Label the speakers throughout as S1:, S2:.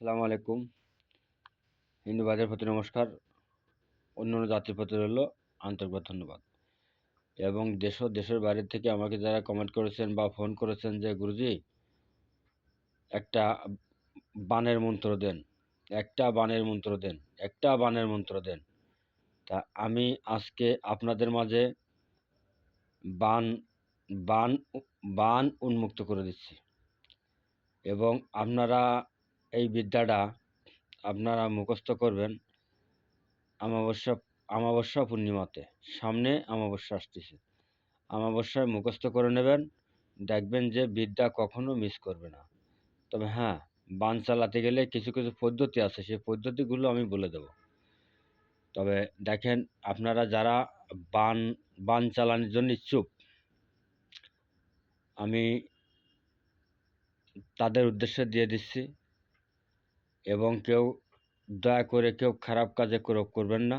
S1: সালামু আলাইকুম। হিন্দু ভাইদের প্রতি নমস্কার। অন্য অন্য জাতির প্রতি রইল আন্তরিক ধন্যবাদ। এবং দেশ দেশের বাইরে থেকে আমাকে যারা কমেন্ট করেছেন বা ফোন করেছেন যে, গুরুজি, একটা বানের মন্ত্র দেন, একটা বানের মন্ত্র দেন, একটা বানের মন্ত্র দেন। তা আমি আজকে আপনাদের মাঝে বান বান বান উন্মুক্ত করে দিচ্ছি। এবং আপনারা এই বিদ্যাটা আপনারা মুখস্থ করবেন আমাবস্যা আমাবস্যা পূর্ণিমাতে। সামনে আমাবস্যা আসতেছে। আমাবস্যায় মুখস্থ করে নেবেন, দেখবেন যে বিদ্যা কখনো মিস করবে না। তবে হ্যাঁ বান চালাতে গেলে কিছু কিছু পদ্ধতি আছে, সেই পদ্ধতিগুলো আমি বলে দেব। তবে দেখেন, আপনারা যারা বান বান চালানোর জন্য ইচ্ছুক, আমি তাদের উদ্দেশ্যে দিয়ে দিচ্ছি। এবং কেউ দয়া করে কেউ খারাপ কাজে প্রয়োগ করবেন না।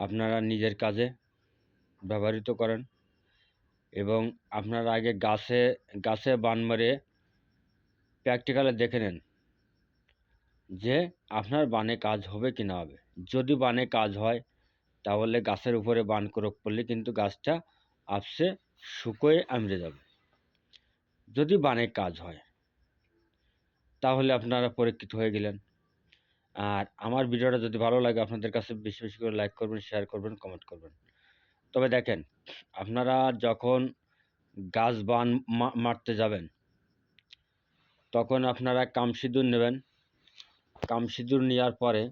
S1: আপনারা নিজের কাজে ব্যবহৃত করেন এবং আপনারা আগে গাছে গাছে বান মেরে প্র্যাকটিক্যালে দেখে নেন যে আপনার বানে কাজ হবে কি না হবে। যদি বানে কাজ হয়, তাহলে গাছের উপরে বান প্রয়োগ করলে কিন্তু গাছটা আপসে শুকোয় আমড়ে যাবে। যদি বানে কাজ হয় তাহলে আপনারা পরীক্ষিত হয়ে গেলেন। আর আমার ভিডিওটা যদি ভালো লাগে, আপনাদের কাছে বেশি বেশি করে লাইক করবেন শেয়ার করবেন কমেন্ট করবেন। তবে দেখেন, আপনারা যখন গাছ বান মারতে যাবেন, তখন আপনারা কামসিঁদুর নেবেন। কামসিঁদুর নেওয়ার পরে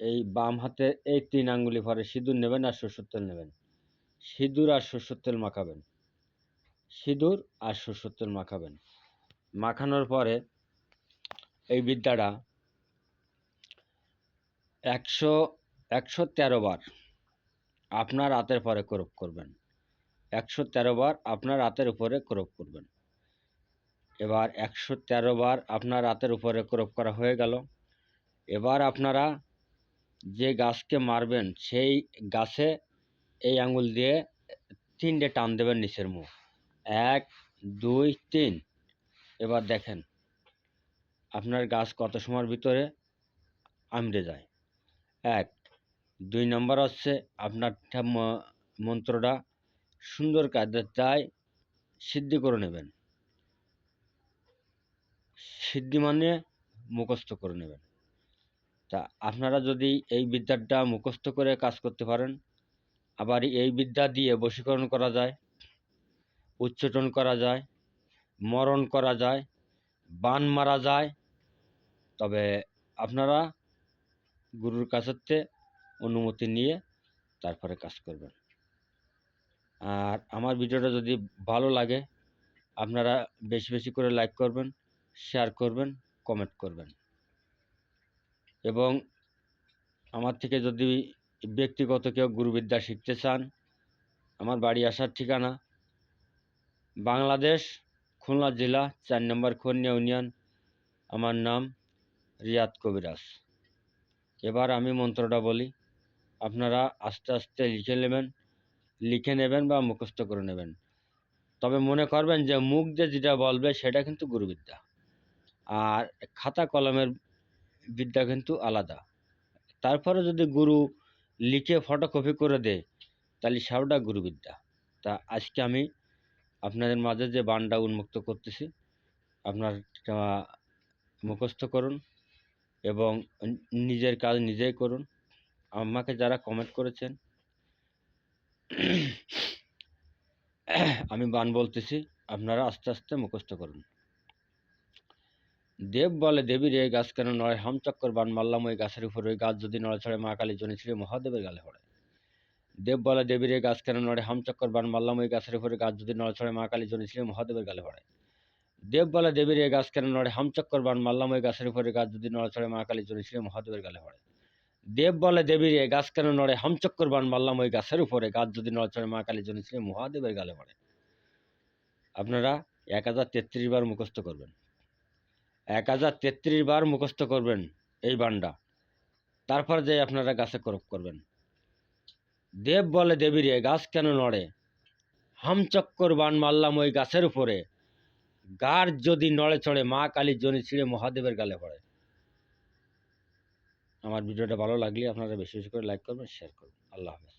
S1: এই বাম হাতে এই তিন আঙ্গুলি পরে সিঁদুর নেবেন আর সরষের তেল নেবেন। সিঁদুর আর সরষের তেল মাখাবেন। সিঁদুর আর সরষের তেল মাখাবেন। মাখানোর পরে এই বিদ্যাটা একশো একশো তেরো বার আপনার হাতের পরে ক্রোপ করবেন। একশো তেরো বার আপনার হাতের উপরে ক্রোপ করবেন। এবার একশো তেরো বার আপনার হাতের উপরে ক্রোপ করা হয়ে গেল। এবার আপনারা যে গাছকে মারবেন, সেই গাছে এই আঙুল দিয়ে তিনটে টান দেবেন নিচের মুখ। এক, দুই, তিন। এবার দেখেন আপনার গাছ কত সময়ের ভিতরে আমড়ে যায়? এক, দুই নম্বর হচ্ছে আপনার মন্ত্রটা সুন্দর কাজে চাই সিদ্ধি করে নেবেন। সিদ্ধি মানে মুখস্থ করে নেবেন। তা আপনারা যদি এই বিদ্যাটা মুখস্থ করে কাজ করতে পারেন, আবার এই বিদ্যা দিয়ে বশীকরণ করা যায়, উচ্চটন করা যায়, মরণ করা যায়, বান মারা যায় তবে আপনারা গুরুর কাছেতে অনুমতি নিয়ে তারপরে কাজ করবেন। আর আমার ভিডিওটা যদি ভালো লাগে, আপনারা বেশি বেশি করে লাইক করবেন শেয়ার করবেন কমেন্ট করবেন। এবং আমার থেকে যদি ব্যক্তিগত কেউ গুরুবিদ্যা শিখতে চান, আমার বাড়ি আসার ঠিকানা বাংলাদেশ, খুলনা জেলা, চার নম্বর খন্যা ইউনিয়ন। আমার নাম রিয়াদ কবিরাজ। এবার আমি মন্ত্রটা বলি। আপনারা আস্তে আস্তে লিখে নেবেন লিখে নেবেন বা মুখস্থ করে নেবেন। তবে মনে করবেন যে মুখ দিয়ে যেটা বলবে সেটা কিন্তু গুরুবিদ্যা। আর খাতা কলমের বিদ্যা কিন্তু আলাদা। তারপরে যদি গুরু লিখে ফটোকপি করে দেয়, তাহলে সবটা গুরুবিদ্যা। তা আজকে আমি আপনাদের মাঝে যে বানটা উন্মুক্ত করতেছি, আপনার মুখস্থ করুন। এবং নিজের কাজ নিজেই করুন। আমাকে যারা কমেন্ট করেছেন, আমি বান বলতেছি, আপনারা আস্তে আস্তে মুখস্থ করুন। দেব বলে, দেবী রে গাছ কেন নয় হামচক্কর বান মারলাম, ওই গাছের উপর, ওই গাছ যদি নড়ে, ছড়ে, মা কালী জনি ছিল মহাদেবের গালে পড়ে। দেব বলে, দেবী রে গাছ কেন নড়ে? হামচক্কর বান মারলাম, ওই গাছের উপরে গাছ যদি নড়ে, ছড়ে, মা কালী জনি ছিল মহাদেবের গালে পড়ে। দেব বলে দেবীর এ গাছ কেন নড়ে? হামচক্কর বান মারলাম, ওই গাছের উপরে গাছ যদি নড়াচড়ে মা কালী ছিল মহাদেবের গালে পড়ে। দেব বলে দেবীর এ গাছ কেন নড়ে? হামচক্কর বান মারলাম, ওই গাছের উপরে গাছ যদি নড়াচড়ে মা কালী ছিল মহাদেবের গালে পড়ে। আপনারা এক হাজার তেত্রিশ বার মুখস্থ করবেন। এক হাজার তেত্রিশ বার মুখস্থ করবেন এই বানটা। তারপর যে আপনারা গাছে করপ করবেন। দেব বলে দেবীর গাছ কেন নড়ে? হামচক্কর বান মারলাম, ওই গাছের উপরে গার যদি নড়ে চড়ে, মা কালীর জনি ছিঁড়ে মহাদেবের গালে পড়ে। আমার ভিডিওটা ভালো লাগলে আপনারা বেশি বেশি করে লাইক করবেন শেয়ার করবেন। আল্লাহ হাফেজ।